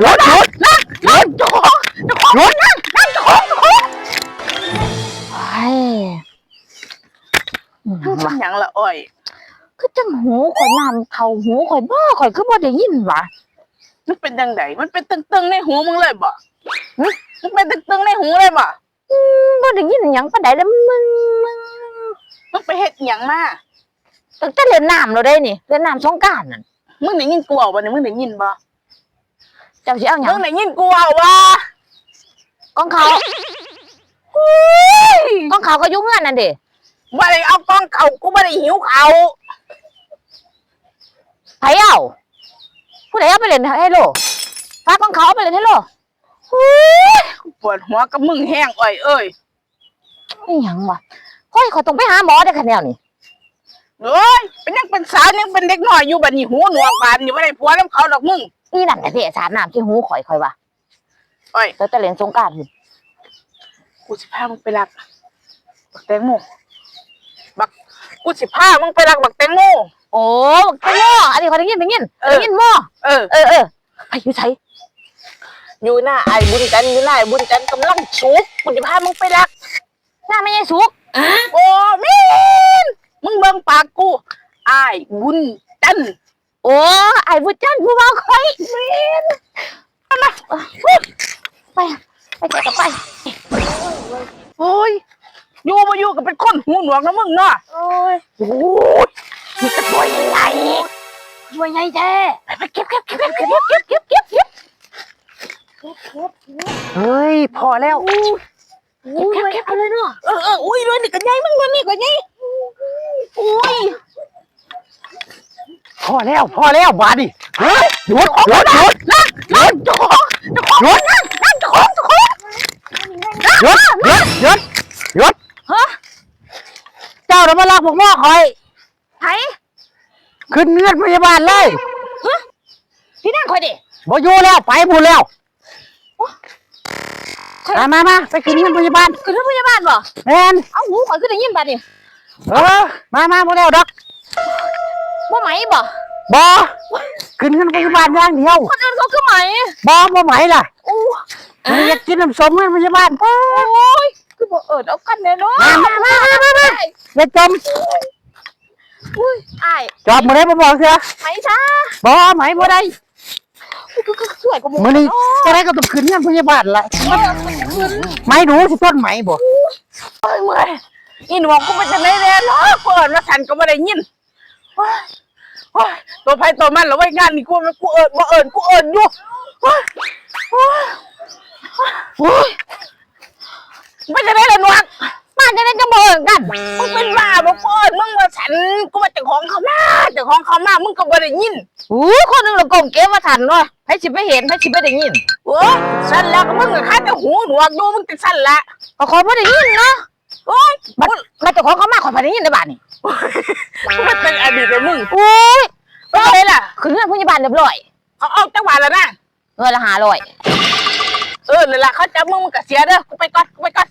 หยุดหยุดนั่งนั่งเจ้าของเจ้าของหยุดนั่งนั่งจอจอไอ้ทั้งเป็นหยังละอ้อยคือจังหูข่อยน้ำเข้าหูข่อยบ่ข่อยคือบ่ได้ยินวะมันเป็นยังไงมันเป็นตึงๆในหูมึงเลยบ่หึมันเป็นตึงๆในหูเลยบ่บ่ได้ยินหยังปานใดแล้วมึงมึงมึงไปเฮ็ดหยังมาตั้งแต่เล่นน้ำแล้วได้นี่เล่นน้ำสงกรานต์นั่นมึงได้ยินกูเอาบ่เนี่ยมึงได้ยินบ่ เจ้าสิเอาหยัมึงงได้ยินกูเอาบ่กองเขากองเขาก็อยุ่งเงินนั่นเด้บ่ได้เอากล้องเขากูบ่ได้หิวเขาไผเอาผู้ใดเอาไปเล่นให้โลฝากกองเขาเอาไปเล่นให้โลกูปวดหัวกับมึงแห้งอ้อยเอ้ยนี่หยังวะเฮ้ยขอยต้องไปหาหมอได้อคะแนวนี่เอ้ยเป็นยังเป็นสาวยังเป็นเด็กน้อยอยู่บัดนี้หูหนวกบานอยู่บ่ได้ผัวนํเขาดอกมึง นี่นั่นแต่ที่สาดน้ำที่หูข่อยข่อยว่าอ้อยตั้งแต่เล่นสงกรานต์พุ่นกูสิพามึงไปรักบักแตงโมบักกูสิพามึงไปรักบักแตงโมโอ้ตะโมอันนี้ข่อยได้ยินได้ยินเออได้ยินหมอเออ เออเออไปอยู่ไสอยู่หน้าไอ้บุญจันทร์อยู่หน้าไอ้บุญจันทร์กำลังสุกกูจะพามึงไปรักหน้าไม่ใช่สุกโอ้มินมึงเบิ่งปากกูไอ้ายบุญจันทร์ โอ้ไอ้บุญจันทร์ผู้ว่าข่อยแม่นไปไปเจอกันไป โอ้ยอยู่มาอยู่กับเป็นคนหูหนวกนะมึงเนาะโอ้ยโอ้ยมีแต่ตัวใหญ่ช่วยใหญ่แท้ๆไปเก็บเก็บเก็บเก็บเก็บเก็บเก็บเก็บเก็บเฮ้ยพอแล้วโอ้ยเก็บเลยเนาะเออเอออุ้ยด้วยนี่ก็ใหญ่มึงด้วยนี่ก็ใหญ่อุ้ย พอแล้วพอแล้วบาดดิเฮ้ยหยุดหยุดหยุดนั่งนั่งเจ้าของเจ้าของหยุดนั่งนั่งเจ้าของเจ้าของหยุดหยุดหยุดหยุดฮะเจ้าน่ะมาลากพวกหม้อคอยไผขึ้นเงื่อนพยาบาลเลยพี่นั่งข่อยดิบ่อยู่แล้วไปพูดแล้วมามามาไปขึ้นเงื่อนพยาบาลคือโรงพยาบาลบ่แมนเอ้าหูข่อยคือได้ยินบัดนี่เออมามาพูดแล้วดอกบ่ไหมบ่ บ่ขึ้นเงื่อนพยาบาลอย่างเดียวคนอื่นเขาคือไหมบ่บ่ไหมล่ะโอ้มันอยากกินน้ำส้มเงื่อนพยาบาลโอ้ยคือบ่เอิดเอากันแน่เนาะมามามามามามาอย่าจมอุ้ยอ้ายจอบมือได้บ่บอกเถอะไหมจ้าบ่ไหมบ่ได้คือคือสวยกว่าหมูมื้อนี้จะได้ก็ต้องขึ้นเงื่อนพยาบาลละไหมหนูสิต้นไหมบ่เอ้ยเมื่อยอีหนูกูมันจะได้แน่เนาะเปิดมาสั่นก็บ่ได้ยินโอ้ยโอ้ย ตัวไผตัวมันแล้วไว้งานนี่กูมันกูเอิ้นบ่เอิ้นกูเอิ้นอยู่โอ้ยโอ้ยโอ้ยไม่จะได้ละหนวกมาจะได้จะบ่เอิ้นกันมึงเป็นบ้าบ่เปิดมึงมาฉันกูมาเจากของเขามาเจากของเขามามึงก็บ่ได้ยินอู้คนหนึงละกลมเก็บมาทันเนาะให้สิไปเห็นให้สิไปได้ยินโอ้ยสั่นแล้วก็มึงก็คาแต่หูหนวกดูมึงจะสั่นละก็ขอยบ่ได้ยินเนาะโอ้ยบัดมาจ้าของเขามาขอยบ่ได้ยินในบ้านนี่มันเป็นอดีตเลยมึงโอ้ย ไปเลยล่ะขึ้นเงินพยาบาลเรียบร้อยเขาออกจังหวะแล้วนะเงินละหาลอยเออเลยล่ะเขาจับมึงมึงก็เสียเด้อกูไปก่อนกูไปก่อน